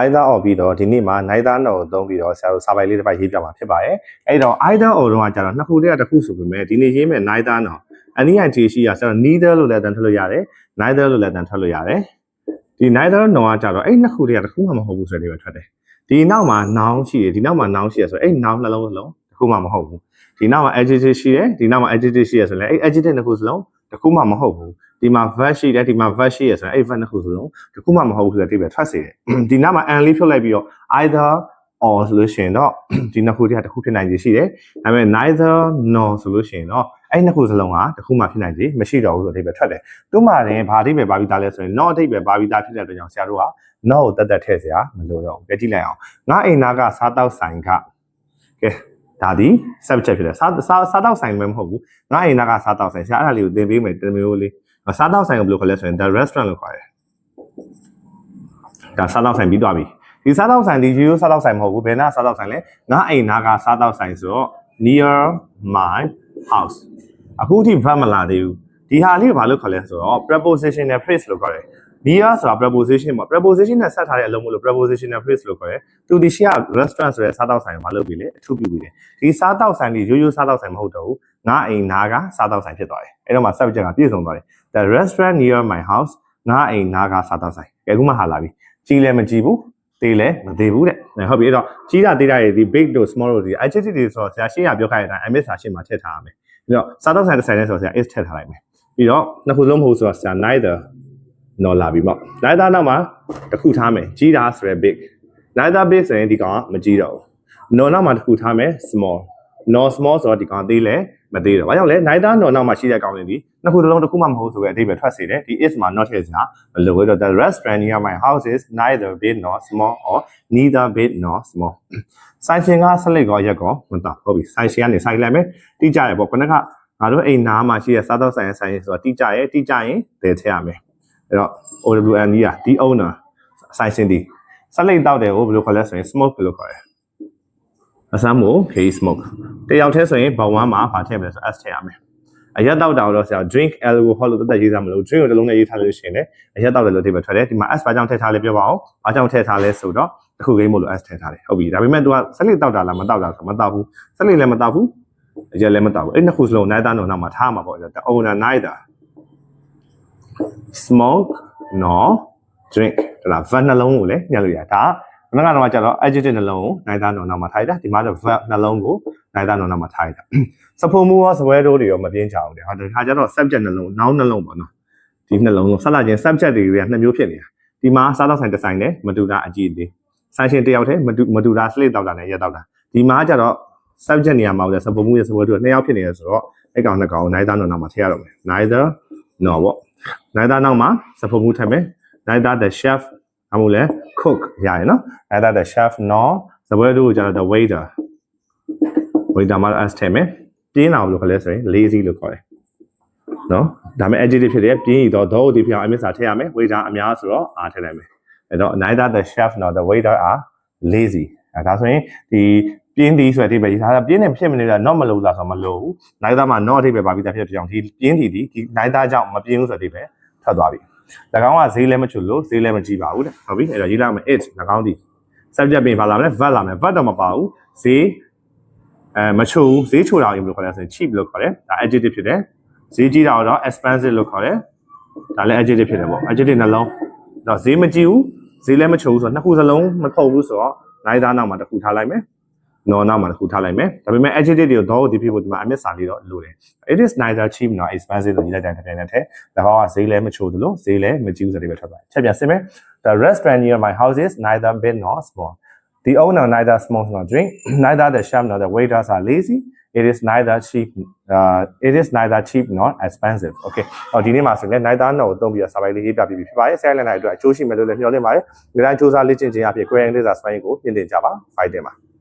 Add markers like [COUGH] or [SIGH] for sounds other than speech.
either or ပြီးတော့ဒီနေ့မှာ neither nor ကိုသုံးပြီးတော့ဆရာတို့စာပိုင်လေးတစ်ပိုက်ရေးပြမှာဖြစ်ပါတယ်အဲ့တော့ either or တော့ကကျတော့နှစ်ခုတည်းကတစ်ခုဆိုပေမဲ့ဒီနေ့ရေးမဲ့ neither nor အနည်းအကျေရှိရဆရာတို့ neither လို့လည်းတန်ထွက်လို့ရတယ် neither လို့လည်းတန်ထွက်လို့ရတယ်ဒီ neither nor ကကျတော့အဲ့နှစ်ခုတည်းကတစ်ခုမှမဟုတ်ဘူးဆိုတဲ့ပဲထွက်တယ်ဒီနောက်မှာ noun ရှိတယ်ဒီနောက်မှာ noun ရှိရဆိုအဲ့ noun နှလုံးလုံးတစ်ခုမှမဟုတ်ဘူးဒီနောက်မှာ adjective ရှိတယ်ဒီနောက်မှာ adjective ရှိရဆိုရင်အဲ့ adjective နှစ်ခုစလုံး တစ်ခုမှမဟုတ်ဘူးဒီမှာ verb ရှိတယ်ဒီမှာ verb ရှိရဆိုရင်အဲ့ verb နှစ်ခုစလုံးတစ်ခုမှမဟုတ်ဘူးဆိုတဲ့အတိပဲထွက်စေတယ်ဒီနောက်မှာ and လေးဖြုတ်လိုက်ပြီးတော့ either or ဆိုလို့ရှိရင်တော့ဒီနှစ်ခုတည်းကတစ်ခုဖြစ်နိုင်ခြေရှိတယ်ဒါပေမဲ့ neither nor ဆိုလို့ရှိရင်တော့အဲ့နှစ်ခုစလုံးကတစ်ခုမှဖြစ်နိုင်ခြေမရှိတော့ဘူးဆိုတဲ့အတိပဲထွက်တယ်သူ့မှာလည်းဘာအတိပဲပါပြီးသားလဲဆိုရင် not အတိပဲပါပြီးသားဖြစ်တဲ့အတွက်ကြောင့်ဆရာတို့က not ကိုတက်တက်ထည့်စရာမလိုတော့ဘူးကြည့်ကြည့်လိုက်အောင်ငါအိမ်သားကစားတောက်ဆိုင်ကကဲ ဒါဒီ subject ဖြစ်တယ်စားစားစားတောက်ဆိုင်ပဲမဟုတ်ဘူးငါအိမ်သားကစားတောက်ဆိုင်ဆရာအဲ့ဒါလေးကိုသင်ပေးမယ်တင်မျိုးလေးစားတောက်ဆိုင်ကိုဘယ်လိုခေါ်လဲဆိုရင် the restaurant လို့ခေါ်တယ်ဒါစားတောက်ဆိုင်ပြီးသွားပြီဒီစားတောက်ဆိုင်ဒီရိုးရိုးစားတောက်ဆိုင်မဟုတ်ဘူးဘယ်နာစားတောက်ဆိုင်လဲငါအိမ်သားကစားတောက်ဆိုင်ဆိုတော့ near my house အခုထိ verb မလာသေးဘူးဒီဟာလေးကိုဘာလို့ခေါ်လဲဆိုတော့ prepositional phrase လို့ခေါ်တယ် near ဆိုတာ preposition ပေါ့ preposition နဲ့ဆက်ထားတဲ့အလုံးမလို့ prepositional phrase လို့ခေါ်တယ်သူဒီရှိက restaurant ဆိုတဲ့စားတောက်ဆိုင်ကိုမလုပ်ပြီလေအထူးပြုပြီလေဒီစားတောက်ဆိုင်လေးရိုးရိုးစားတောက်ဆိုင်မဟုတ်တော့ဘူးငါအိမ်နာကစားတောက်ဆိုင်ဖြစ်သွားတယ်အဲ့တော့မှ subject ကပြည့်စုံသွားတယ် the restaurant near my house ငါအိမ်နာကစားတောက်ဆိုင်ကဲအခုမှဟာလာပြီကြီးလည်းမကြီးဘူးသေးလည်းမသေးဘူးတဲ့ဟုတ်ပြီအဲ့တော့ကြီးတာသေးတာတွေဒီ big တို့ small တို့ဒီ adjective တွေဆိုတော့ဆရာရှင်းရပြောခိုင်းတဲ့အတိုင်း ms စာရှင်းမှာထည့်ထားရမယ်ပြီးတော့စားတောက်ဆိုင်တစ်ဆိုင်နဲ့ဆိုတော့ဆရာ is ထည့်ထားလိုက်မယ်ပြီးတော့နှစ်ခုလုံးမဟုတ်ဆိုတော့ဆရာ neither နော်လာပြီပေါ့ neither နောက်မှာတစ်ခုထားမယ်ကြီးတာဆိုရယ် big neither big ဆိုရင်ဒီကောင်ကမကြီးတော့ဘူး no နောက်မှာတစ်ခုထားမယ် small no small ဆိုတော့ဒီကောင်သေးလဲမသေးတော့ဘာကြောင့်လဲ neither no နောက်မှာရှိတဲ့ကောင်လေးဒီနှစ်ခုတစ်လုံးတစ်ခုမှမဟုတ်ဆိုပဲအဓိပ္ပာယ်ထွက်စေတယ်ဒီ is မှာ not ထည့်စရာမလိုဘူးတော့ the restaurant near my house is neither big nor small or neither big nor small ဆိုင်ရှင်ကဆက်လက်ကောရက်ကောမတော့ဟုတ်ပြီဆိုင်ရှင်ကနေဆိုင်လိုက်မယ်တိကျရပေါ့ခုနကငါတို့အိမ်နားမှာရှိတဲ့စားတော့ဆိုင်ဆိုင်ဆိုတော့တိကျရဲ့တိကျရင်တည်ထည့်ရမယ် အဲ့တော့ OWN ကြီးอ่ะဒီ owner ဆိုင်ရှင်ဒီဆက်လက်တောက်တယ်ကိုဘယ်လိုခေါ်လဲဆိုရင် smoke ဘယ်လိုခေါ်လဲအစမ်းမို့ K smoke တယောက်တည်းဆိုရင်ဘောင်ဝမ်းမှာဗာထည့်မယ်ဆို S ထည့်ရမယ်အရက်တောက်တာတော့ဆရာ drink alcohol လို့တက်တက်ရေးစားမလို့ drink ကိုတစ်လုံးနဲ့ရေးထားလို့ရှိရင်လည်းအရက်တောက်တယ်လို့ဒီပဲထွက်တယ်ဒီမှာ S ဘာကြောင့်ထည့်ထားလဲပြောပါအောင်ဘာကြောင့်ထည့်ထားလဲဆိုတော့တစ်ခုကိန်းမို့လို့ S ထည့်ထားတယ်ဟုတ်ပြီဒါပေမဲ့ तू ကဆက်လက်တောက်တာလားမတောက်တာဆိုမတောက်ဘူးဆက်လက်လည်းမတောက်ဘူးအရက်လည်းမတောက်ဘူးအဲ့နှစ်ခုစလုံး neither တော့နောက်မှာထားမှာပေါ့ဒါ owner neither smoke nor drink ဒါလား verb နှလုံးကိုလည်းညှက်လို့ရဒါကငါကတော့ကျတော့ adjective နှလုံးကို neither nor နောက်မှာထားရတာဒီမှာတော့ verb နှလုံးကို neither nor နောက်မှာထားရတာစဖို့မှုရောစပွဲတို့တွေရောမပြင်းချအောင်တယ်ဟာဒါခါကျတော့ subject နှလုံး noun နှလုံးပေါ့နော်ဒီနှလုံးလုံးဆက်လာခြင်း subject တွေကနှစ်မျိုးဖြစ်နေတာဒီမှာစားတော့ဆိုင်တစ်ဆိုင်နဲ့မတူတာအကြည့်သေးဆိုင်ရှင်တယောက်တည်းမတူမတူတာ slate တောက်တာနဲ့ရက်တောက်တာဒီမှာကျတော့ subject နေရာမှာလည်းစဖို့မှုရဲ့စပွဲတို့နှစ်ယောက်ဖြစ်နေရဆိုတော့အဲ့ကောင်နှစ်ကောင် neither nor နောက်မှာထည့်ရတော့မယ် neither nor ပေါ့ neither နောက်မှာစဖို့မှုထည့်မယ် neither the chef အမှုလဲ cook ရရနော် neither the chef nor စပွဲတို့ကျတော့ the waiter waiter မှာ s ထည့်မယ်ပြင်းတာဘယ်လိုခေါ်လဲဆိုရင် lazy လို့ခေါ်တယ်နော်ဒါပေမဲ့ adjective ဖြစ်တယ်ပြင်းရတော့ though ဒီပြောင်းအမြင့်စာထည့်ရမယ် waiter အများဆိုတော့ r ထည့်လိုက်မယ်အဲ့တော့ neither the chef nor the waiter are lazy အဲဒါဆိုရင်ဒီပြင်းသည်ဆိုတဲ့အဓိပ္ပာယ်ဒါပြင်းနေဖြစ်မနေတာ not မလို့လားဆိုတော့မလို့ဘူး neither မှာ not အဓိပ္ပာယ်ပါပြီးသားဖြစ်တဲ့ကြောင့်ဒီပြင်းသည်ဒီဒီ neither ကြောင့်မပြင်းဘူးဆိုတဲ့အဓိပ္ပာယ် ထွက်သွားပြီ၎င်းကဈေးလည်းမချွတ်လို့ဈေးလည်းမကြည့်ပါဘူးတဲ့ဟုတ်ပြီအဲ့တော့ရေးလိုက်မယ် it ၎င်းဒီ subject ပြင်ပါလာမယ် verb လာမယ် verb တော့မပါဘူးဈေးအဲမချိုဘူးဈေးချိုတာကိုဘယ်လိုခေါ်လဲဆိုရင် cheap လို့ခေါ်တယ်ဒါ adjective ဖြစ်တယ်ဈေးကြီးတာတော့ expensive လို့ခေါ်တယ်ဒါလည်း adjective ဖြစ်တယ်ပေါ့ adjective နှလုံးတော့ဈေးမကြီးဘူးဈေးလည်းမချိုဘူးဆိုတော့နှစ်ခုစလုံးမခုတ်ဘူးဆိုတော့ neither နောက်မှာတစ်ခုထားလိုက်မယ် no နောက်မှာတစ်ခုထားလိုက်မယ်ဒါပေမဲ့ adjective တွေကိုတော့ဒီဖြစ်ဖို့ဒီမှာအမြင့်စာလေးတော့လိုတယ် it is neither cheap nor expensive လို့ရေးလိုက်တဲ့တပြိုင်နက်တည်းဒါကဈေးလည်းမချိုသလိုဈေးလည်းမကြီးဘူးဆိုတဲ့ပဲထွက်သွားတယ်ချက်ပြန်စင်မယ် the restaurant near my house is neither big nor small The owner neither smokes nor drink, [CLEARS THROAT] neither the chef nor the waiters are lazy. It is neither cheap uh it is neither cheap nor expensive. Okay. ဟောဒီနေ့မှာဆိုရင် neither nor ကိုသုံးပြီးတော့စာပိုင်လေးရေးပြပြီးပြီဖြစ်ပါတယ်။ဆရာလည်းနိုင်အတွက်အကျိုးရှိမယ်လို့လည်းမျှော်လင့်ပါတယ်။ဒီတိုင်းစူးစမ်းလေ့ကျင့်ခြင်းအဖြစ် query လေးစာစပိုင်းကိုပြင်သင်ကြပါ။ fight တင်ပါ။